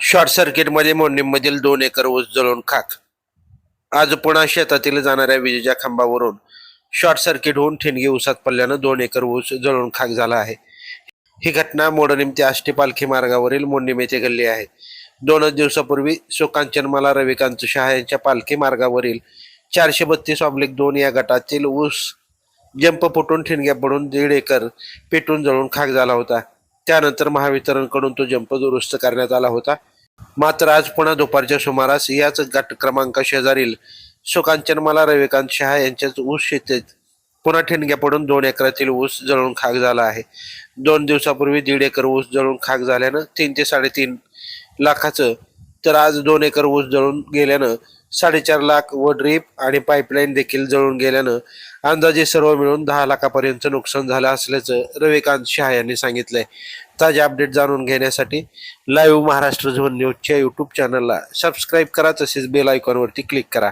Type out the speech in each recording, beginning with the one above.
Short सर्किटमध्ये मोडणीमधील दोन acre ऊस जळून खाक. आज पुन्हा शेतातील जाणाऱ्या विजेच्या खांबावरून शॉर्ट सर्किट होऊन ठिणगी ऊसात पडल्यानं दोन एकर ऊस जळून खाक झाला आहे. ही घटना मोडणीम ते आष्टी पालखी मार्गावरील मोडणीमेचे घडली आहे. दोनच दिवसापूर्वी सुकांचनमाला रविकांत शहा यांच्या पालखी मार्गावरील चारशे बत्तीस ऑब्लिक दोन या गटातील ऊस जंप फुटून ठिणग्या पडून दीड एकर पेटून जळून खाक झाला होता. त्यानंतर महावितरणकडून तो जंप दुरुस्त करण्यात आला होता. मात्र आज पुन्हा दुपारच्या सुमारास याच गट क्रमांक शेजारील सुकांचनमाला रविकांत शहा यांच्याच ऊस शेतीत पुन्हा ठिणग्या पडून दोन एकरातील ऊस जळून खाक झाला आहे. दोन दिवसापूर्वी दीड एकर ऊस जळून खाक झाल्यानं तीन ते साडेतीन लाखाचं तर आज दोन एकर ऊस जळून गेल्यानं साडेचार लाख व ड्रीप आणि पाईपलाईन देखील जळून गेल्यानं अंदाजे सर्व मिळून दहा लाखापर्यंत नुकसान झालं असल्याचं रविकांत शहा यांनी सांगितलंय. ताजे अपडेट जाणून घेण्यासाठी लाईव्ह महाराष्ट्र झोन न्यूजच्या यूट्यूब चॅनलला सबस्क्राईब करा तसेच बेल आयकॉनवरती क्लिक करा.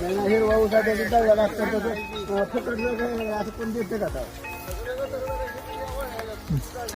नाही हिरवा उसाच्या दळला लागतं तर फुकट असं पण देते का आता